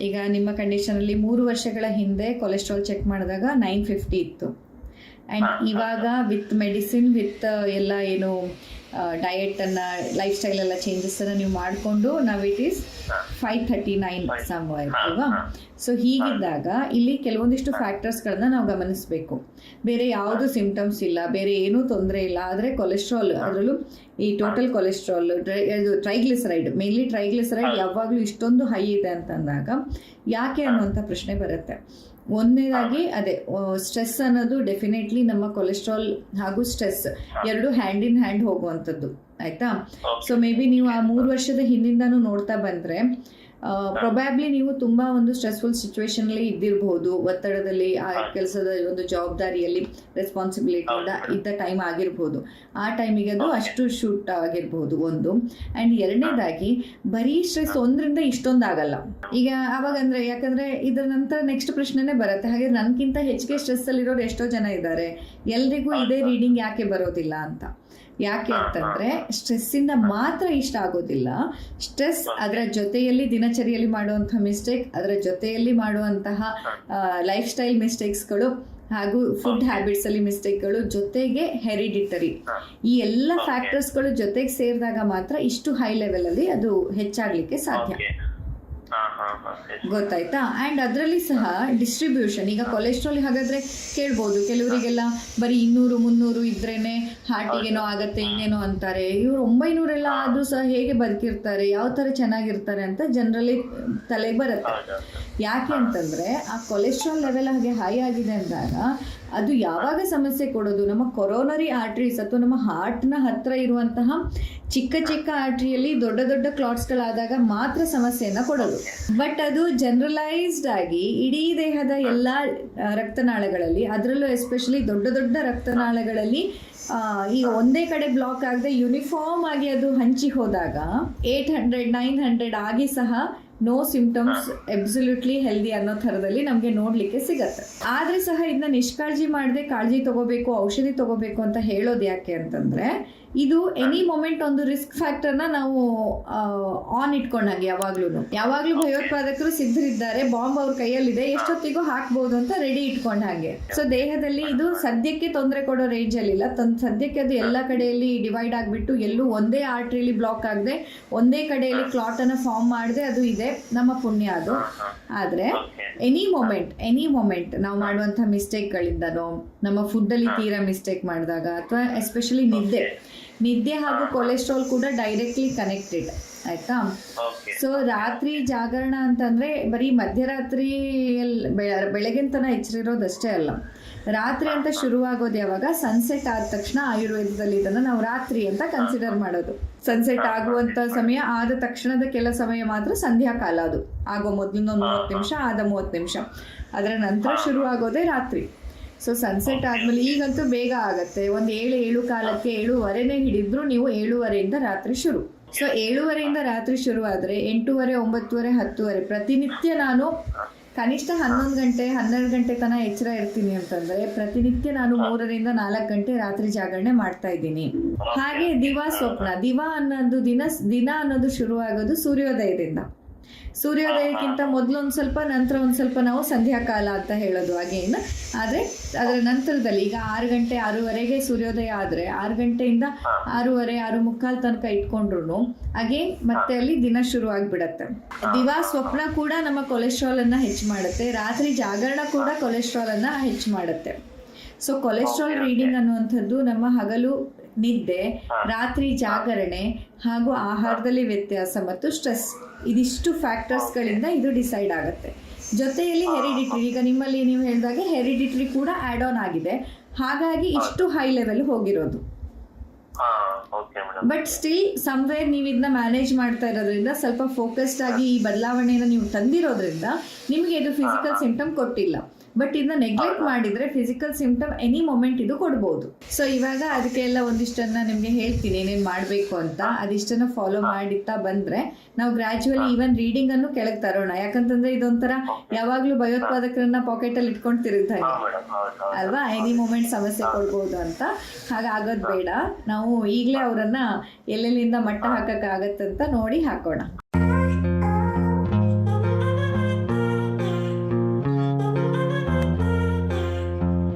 ಈಗ ನಿಮ್ಮ ಕಂಡೀಷನಲ್ಲಿ ಮೂರು ವರ್ಷಗಳ ಹಿಂದೆ ಕೊಲೆಸ್ಟ್ರಾಲ್ ಚೆಕ್ ಮಾಡಿದಾಗ ನೈನ್ ಫಿಫ್ಟಿ ಇತ್ತು ಆ್ಯಂಡ್ ಹಾ. ಇವಾಗ ವಿತ್ ಮೆಡಿಸಿನ್ ವಿತ್ ಎಲ್ಲ ಏನು ಡಯಟನ್ನು ಲೈಫ್ ಸ್ಟೈಲ್ ಎಲ್ಲ ಚೇಂಜಸನ್ನು ನೀವು ಮಾಡಿಕೊಂಡು ನಾವು it is. Five thirty nine. Some ಅಲ್ವಾ. ಸೊ ಹೀಗಿದ್ದಾಗ ಇಲ್ಲಿ ಕೆಲವೊಂದಿಷ್ಟು ಫ್ಯಾಕ್ಟರ್ಸ್ಗಳನ್ನ ನಾವು ಗಮನಿಸಬೇಕು ಬೇರೆ ಯಾವುದು ಸಿಂಪ್ಟಮ್ಸ್ ಇಲ್ಲ ಬೇರೆ ಏನೂ ತೊಂದರೆ ಇಲ್ಲ ಆದರೆ ಕೊಲೆಸ್ಟ್ರಾಲ್ ಅದರಲ್ಲೂ ಈ ಟೋಟಲ್ ಕೊಲೆಸ್ಟ್ರಾಲ್ ಇದು ಟ್ರೈಗ್ಲಿಸರೈಡ್ ಮೇನ್ಲಿ ಟ್ರೈಗ್ಲಿಸರೈಡ್. ಯಾವಾಗಲೂ ಇಷ್ಟೊಂದು ಹೈ ಇದೆ ಅಂತಂದಾಗ ಯಾಕೆ ಅನ್ನುವಂಥ ಪ್ರಶ್ನೆ ಬರುತ್ತೆ ಒಂದನೇದಾಗಿ, ಅದೇ ಸ್ಟ್ರೆಸ್ ಅನ್ನೋದು ಡೆಫಿನೆಟ್ಲಿ ನಮ್ಮ ಕೊಲೆಸ್ಟ್ರಾಲ್ ಹಾಗೂ ಸ್ಟ್ರೆಸ್ ಎರಡು ಹ್ಯಾಂಡ್ ಇನ್ ಹ್ಯಾಂಡ್ ಹೋಗುವಂಥದ್ದು, ಆಯ್ತಾ? ಸೊ ಮೇ ಬಿ ನೀವು ಆ ಮೂರು ವರ್ಷದ ಹಿಂದಿಂದನೂ ನೋಡ್ತಾ ಬಂದರೆ ಪ್ರೊಬ್ಯಾಬ್ಲಿ ನೀವು ತುಂಬಾ ಒಂದು ಸ್ಟ್ರೆಸ್ಫುಲ್ ಸಿಚುವೇಶನಲ್ಲಿ ಇದ್ದಿರಬಹುದು ಒತ್ತಡದಲ್ಲಿ ಆ ಕೆಲಸದ ಒಂದು ಜವಾಬ್ದಾರಿಯಲ್ಲಿ ರೆಸ್ಪಾನ್ಸಿಬಿಲಿಟಿ ಇದ್ದ ಟೈಮ್ ಆಗಿರಬಹುದು ಆ ಟೈಮಿಗೆ ಅದು ಅಷ್ಟು ಶೂಟ್ ಆಗಿರಬಹುದು ಒಂದು. ಅಂಡ್ ಎರಡನೇದಾಗಿ ಬರೀ ಸ್ಟ್ರೆಸ್ ಒಂದರಿಂದ ಇಷ್ಟೊಂದು ಆಗಲ್ಲ ಈಗ ಅವಾಗ ಅಂದ್ರೆ ಯಾಕಂದ್ರೆ ಇದರ ನಂತರ ನೆಕ್ಸ್ಟ್ ಪ್ರಶ್ನೆನೇ ಬರುತ್ತೆ. ಹಾಗೆ ನನ್ಗಿಂತ ಹೆಚ್ಚಿಗೆ ಸ್ಟ್ರೆಸ್ ಅಲ್ಲಿರೋರು ಎಷ್ಟೋ ಜನ ಇದ್ದಾರೆ. ಎಲ್ರಿಗೂ ಇದೇ ರೀಡಿಂಗ್ ಯಾಕೆ ಬರೋದಿಲ್ಲ ಅಂತ. ಯಾಕೆ ಅಂತಂದ್ರೆ ಸ್ಟ್ರೆಸ್ ಇಂದ ಮಾತ್ರ ಇಷ್ಟ ಆಗೋದಿಲ್ಲ. ಸ್ಟ್ರೆಸ್ ಅದರ ಜೊತೆಯಲ್ಲಿ ದಿನಚರಿಯಲ್ಲಿ ಮಾಡುವಂತಹ ಮಿಸ್ಟೇಕ್ ಅದರ ಜೊತೆಯಲ್ಲಿ ಮಾಡುವಂತಹ ಲೈಫ್ ಸ್ಟೈಲ್ ಮಿಸ್ಟೇಕ್ಸ್ಗಳು ಹಾಗೂ ಫುಡ್ ಹ್ಯಾಬಿಟ್ಸ್ ಅಲ್ಲಿ ಮಿಸ್ಟೇಕ್ಗಳು ಜೊತೆಗೆ ಹೆರಿಡಿಟರಿ ಈ ಎಲ್ಲ ಫ್ಯಾಕ್ಟರ್ಸ್ಗಳು ಜೊತೆಗೆ ಸೇರಿದಾಗ ಮಾತ್ರ ಇಷ್ಟು ಹೈ ಲೆವೆಲ್ ಅಲ್ಲಿ ಅದು ಹೆಚ್ಚಾಗ್ಲಿಕ್ಕೆ ಸಾಧ್ಯ. ಗೊತ್ತಾಯ್ತಾ? ಆ್ಯಂಡ್ ಅದರಲ್ಲಿ ಸಹ ಡಿಸ್ಟ್ರಿಬ್ಯೂಷನ್ ಈಗ ಕೊಲೆಸ್ಟ್ರಾಲ್ ಹಾಗಾದ್ರೆ ಕೇಳ್ಬೋದು. ಕೆಲವರಿಗೆಲ್ಲ ಬರೀ ಇನ್ನೂರು ಮುನ್ನೂರು ಇದ್ರೇನೆ ಹಾರ್ಟಿಗೇನೋ ಆಗತ್ತೆ ಇನ್ನೇನೋ ಅಂತಾರೆ. ಇವ್ರು ಒಂಬೈನೂರೆಲ್ಲ ಆದ್ರೂ ಸಹ ಹೇಗೆ ಬದುಕಿರ್ತಾರೆ ಯಾವ ತರ ಚೆನ್ನಾಗಿರ್ತಾರೆ ಅಂತ ಜನರಲಿ ತಲೆಗೆ ಬರುತ್ತೆ. ಯಾಕೆ ಅಂತಂದ್ರೆ ಆ ಕೊಲೆಸ್ಟ್ರಾಲ್ ಲೆವೆಲ್ ಹಾಗೆ ಹೈ ಆಗಿದೆ ಅಂದಾಗ ಅದು ಯಾವಾಗ ಸಮಸ್ಯೆ ಕೊಡೋದು? ನಮ್ಮ ಕೊರೋನರಿ ಆರ್ಟ್ರೀಸ್ ಅಥವಾ ನಮ್ಮ ಹಾರ್ಟ್ನ ಹತ್ತಿರ ಇರುವಂತಹ ಚಿಕ್ಕ ಚಿಕ್ಕ ಆರ್ಟ್ರಿಯಲ್ಲಿ ದೊಡ್ಡ ದೊಡ್ಡ ಕ್ಲಾಟ್ಸ್ಗಳಾದಾಗ ಮಾತ್ರ ಸಮಸ್ಯೆಯನ್ನು ಕೊಡೋದು. ಬಟ್ ಅದು ಜನರಲೈಸ್ಡ್ ಆಗಿ ಇಡೀ ದೇಹದ ಎಲ್ಲ ರಕ್ತನಾಳಗಳಲ್ಲಿ, ಅದರಲ್ಲೂ ಎಸ್ಪೆಷಲಿ ದೊಡ್ಡ ದೊಡ್ಡ ರಕ್ತನಾಳಗಳಲ್ಲಿ ಈ ಒಂದೇ ಕಡೆ ಬ್ಲಾಕ್ ಆಗದೆ ಯೂನಿಫಾರ್ಮ್ ಆಗಿ ಅದು ಹಂಚಿ ಹೋದಾಗ ಏಟ್ ಹಂಡ್ರೆಡ್, ನೈನ್ ಹಂಡ್ರೆಡ್ ಆಗಿ ಸಹ ನೋ ಸಿಂಪ್ಟಮ್ಸ್ ಎಬ್ಸಲ್ಯೂಟ್ಲಿ ಹೆಲ್ದಿ ಅನ್ನೋ ಥರದಲ್ಲಿ ನಮಗೆ ನೋಡಲಿಕ್ಕೆ ಸಿಗತ್ತೆ. ಆದರೆ ಸಹ ಇದನ್ನ ನಿಷ್ಕಾಳಜಿ ಮಾಡದೆ ಕಾಳಜಿ ತಗೋಬೇಕು ಔಷಧಿ ತಗೋಬೇಕು ಅಂತ ಹೇಳೋದು ಯಾಕೆ ಅಂತಂದ್ರೆ ಇದು ಎನಿ ಮೊಮೆಂಟ್ ಒಂದು ರಿಸ್ಕ್ ಫ್ಯಾಕ್ಟರ್ನ ನಾವು ಆನ್ ಇಟ್ಕೊಂಡಂಗೆ ಯಾವಾಗ್ಲೂ ಯಾವಾಗ್ಲೂ ಭಯೋತ್ಪಾದಕರು ಸಿದ್ಧರಿದ್ದಾರೆ ಬಾಂಬ್ ಅವ್ರ ಕೈಯಲ್ಲಿದೆ ಎಷ್ಟೊತ್ತಿಗೂ ಹಾಕ್ಬಹುದು ಅಂತ ರೆಡಿ ಇಟ್ಕೊಂಡ ಹಾಗೆ. ಸೊ ದೇಹದಲ್ಲಿ ಇದು ಸದ್ಯಕ್ಕೆ ತೊಂದರೆ ಕೊಡೋ ರೇಂಜ್ ಅಲ್ಲಿ ಇಲ್ಲ. ಸದ್ಯಕ್ಕೆ ಅದು ಎಲ್ಲ ಕಡೆಯಲ್ಲಿ ಡಿವೈಡ್ ಆಗಿಬಿಟ್ಟು ಎಲ್ಲೂ ಒಂದೇ ಆರ್ಟ್ರಿಲಿ ಬ್ಲಾಕ್ ಆಗದೆ ಒಂದೇ ಕಡೆಯಲ್ಲಿ ಕ್ಲಾಟ್ ಅನ್ನ ಫಾರ್ಮ್ ಮಾಡದೆ ಅದು ಇದೆ. ನಮ್ಮ ಪುಣ್ಯ ಅದು. ಆದರೆ ಎನಿ ಮೊಮೆಂಟ್ ಎನಿ ಮೊಮೆಂಟ್ ನಾವು ಮಾಡುವಂಥ ಮಿಸ್ಟೇಕ್ಗಳಿಂದನೋ ನಮ್ಮ ಫುಡ್ಡಲ್ಲಿ ತೀರಾ ಮಿಸ್ಟೇಕ್ ಮಾಡಿದಾಗ ಅಥವಾ ಎಸ್ಪೆಷಲಿ ನಿದ್ದೆ. ನಿದ್ದೆ ಹಾಗೂ ಕೊಲೆಸ್ಟ್ರಾಲ್ ಕೂಡ ಡೈರೆಕ್ಟ್ಲಿ ಕನೆಕ್ಟೆಡ್ ಆಯ್ತಾ? ಸೊ ರಾತ್ರಿ ಜಾಗರಣ ಅಂತಂದ್ರೆ ಬರೀ ಮಧ್ಯರಾತ್ರಿ ಬೆಳಗಿನ ತನ ಎಚ್ಚರಿರೋದಷ್ಟೇ ಅಲ್ಲ. ರಾತ್ರಿ ಅಂತ ಶುರುವಾಗೋದು ಯಾವಾಗ? ಸನ್ಸೆಟ್ ಆದ ತಕ್ಷಣ ಆಯುರ್ವೇದದಲ್ಲಿ ಇದನ್ನ ನಾವು ರಾತ್ರಿ ಅಂತ ಕನ್ಸಿಡರ್ ಮಾಡೋದು. ಸನ್ಸೆಟ್ ಆಗುವಂತ ಸಮಯ ಆದ ತಕ್ಷಣದ ಕೆಲ ಸಮಯ ಮಾತ್ರ ಸಂಧ್ಯಾ ಕಾಲ ಅದು. ಆಗೋ ಮೊದಲಿನ ಒಂದು ಮೂವತ್ತು ನಿಮಿಷ ಆದ ಮೂವತ್ತು ನಿಮಿಷ. ಅದರ ನಂತರ ಶುರುವಾಗೋದೇ ರಾತ್ರಿ. ಸೊ ಸನ್ಸೆಟ್ ಆದ್ಮೇಲೆ ಈಗಂತೂ ಬೇಗ ಆಗತ್ತೆ. ಒಂದು ಏಳು ಏಳು ಕಾಲಕ್ಕೆ ಏಳುವರೆನೇ ಹಿಡಿದ್ರು ನೀವು ಏಳುವರೆಯಿಂದ ರಾತ್ರಿ ಶುರು. ಸೊ ಏಳುವರೆಯಿಂದ ರಾತ್ರಿ ಶುರು ಆದರೆ ಎಂಟೂವರೆ, ಒಂಬತ್ತುವರೆ, ಹತ್ತುವರೆ ಪ್ರತಿನಿತ್ಯ ನಾನು ಕನಿಷ್ಠ ಹನ್ನೊಂದು ಗಂಟೆ, ಹನ್ನೆರಡು ಗಂಟೆ ತನಕ ಎಚ್ಚರ ಇರ್ತೀನಿ ಅಂತಂದ್ರೆ ಪ್ರತಿನಿತ್ಯ ನಾನು ಮೂರರಿಂದ ನಾಲ್ಕು ಗಂಟೆ ರಾತ್ರಿ ಜಾಗರಣೆ ಮಾಡ್ತಾ ಇದ್ದೀನಿ. ಹಾಗೆ ದಿವಾ ಸ್ವಪ್ನ, ದಿವಾ ಅನ್ನೋದು ದಿನ ದಿನ ಅನ್ನೋದು ಶುರುವಾಗೋದು ಸೂರ್ಯೋದಯದಿಂದ. ಸೂರ್ಯೋದಯಕ್ಕಿಂತ ಮೊದಲು ಒಂದು ಸ್ವಲ್ಪ ನಂತರ ಒಂದು ಸ್ವಲ್ಪ ನಾವು ಸಂಧ್ಯಾಕಾಲ ಅಂತ ಹೇಳೋದು ಹಾಗೇನು ಆದರೆ ಅದರ ನಂತರದಲ್ಲಿ ಈಗ ಆರು ಗಂಟೆ ಆರೂವರೆಗೆ ಸೂರ್ಯೋದಯ ಆದರೆ ಆರು ಗಂಟೆಯಿಂದ ಆರೂವರೆ ಆರು ಮುಕ್ಕಾಲು ತನಕ ಇಟ್ಕೊಂಡ್ರು ಹಾಗೆ ಮತ್ತೆ ಅಲ್ಲಿ ದಿನ ಶುರು ಆಗಿಬಿಡತ್ತೆ ದಿವಾ ಸ್ವಪ್ನ ಕೂಡ ನಮ್ಮ ಕೊಲೆಸ್ಟ್ರಾಲ್ ಅನ್ನ ಹೆಚ್ಚು ಮಾಡುತ್ತೆ ರಾತ್ರಿ ಜಾಗರಣ ಕೂಡ ಕೊಲೆಸ್ಟ್ರಾಲ್ ಅನ್ನ ಹೆಚ್ಚು ಮಾಡುತ್ತೆ. ಸೊ ಕೊಲೆಸ್ಟ್ರಾಲ್ ರೀಡಿಂಗ್ ಅನ್ನುವಂಥದ್ದು ನಮ್ಮ ಹಗಲು ನಿದ್ದೆ ರಾತ್ರಿ ಜಾಗರಣೆ ಹಾಗೂ ಆಹಾರದಲ್ಲಿ ವ್ಯತ್ಯಾಸ ಮತ್ತು ಸ್ಟ್ರೆಸ್ ಇದಿಷ್ಟು ಫ್ಯಾಕ್ಟರ್ಸ್ಗಳಿಂದ ಇದು ಡಿಸೈಡ್ ಆಗುತ್ತೆ. ಜೊತೆಯಲ್ಲಿ ಹೆರಿಡಿಟ್ರಿ ಈಗ ನಿಮ್ಮಲ್ಲಿ ನೀವು ಹೇಳಿದಾಗೆ ಹೆರಿಡಿಟ್ರಿ ಕೂಡ ಆ್ಯಡ್ ಆನ್ ಆಗಿದೆ. ಹಾಗಾಗಿ ಇಷ್ಟು ಹೈ ಲೆವೆಲ್ ಹೋಗಿರೋದು ಬಟ್ ಸ್ಟಿಲ್ ಸಮ್ವೇರ್ ನೀವು ಇದನ್ನ ಮ್ಯಾನೇಜ್ ಮಾಡ್ತಾ ಇರೋದ್ರಿಂದ ಸ್ವಲ್ಪ ಫೋಕಸ್ಡ್ ಆಗಿ ಈ ಬದಲಾವಣೆಯನ್ನು ನೀವು ತಂದಿರೋದ್ರಿಂದ ನಿಮಗೆ ಇದು ಫಿಸಿಕಲ್ ಸಿಂಪ್ಟಮ್ ಕೊಟ್ಟಿಲ್ಲ. ಬಟ್ ಇದನ್ನ ನೆಗ್ಲೆಕ್ಟ್ ಮಾಡಿದ್ರೆ ಫಿಸಿಕಲ್ ಸಿಂಪ್ಟಮ್ ಎನಿ ಮೊಮೆಂಟ್ ಇದು ಕೊಡ್ಬೋದು. ಸೊ ಇವಾಗ ಅದಕ್ಕೆಲ್ಲ ಒಂದಿಷ್ಟನ್ನ ನಿಮ್ಗೆ ಹೇಳ್ತೀನಿ ಏನೇನ್ ಮಾಡ್ಬೇಕು ಅಂತ. ಅದಿಷ್ಟನ್ನ ಫಾಲೋ ಮಾಡಿತ್ತಾ ಬಂದ್ರೆ ನಾವು ಗ್ರಾಜುವಲಿ ಈವನ್ ರೀಡಿಂಗ್ ಅನ್ನು ಕೆಳಗೆ ತರೋಣ. ಯಾಕಂತಂದ್ರೆ ಇದೊಂಥರ ಯಾವಾಗ್ಲೂ ಭಯೋತ್ಪಾದಕರನ್ನ ಪಾಕೆಟ್ ಅಲ್ಲಿ ಇಟ್ಕೊಂಡು ತಿರುಗ್ತಾರೆ ಅಲ್ವಾ? ಎನಿ ಮೂಮೆಂಟ್ ಸಮಸ್ಯೆ ಕೊಡ್ಬೋದು ಅಂತ. ಹಾಗಾಗೋದ್ ಬೇಡ. ನಾವು ಈಗಲೇ ಅವರನ್ನ ಎಲ್ಲೆಲ್ಲಿಂದ ಮಟ್ಟ ಹಾಕಕ್ಕಾಗತ್ತಂತ ನೋಡಿ ಹಾಕೋಣ.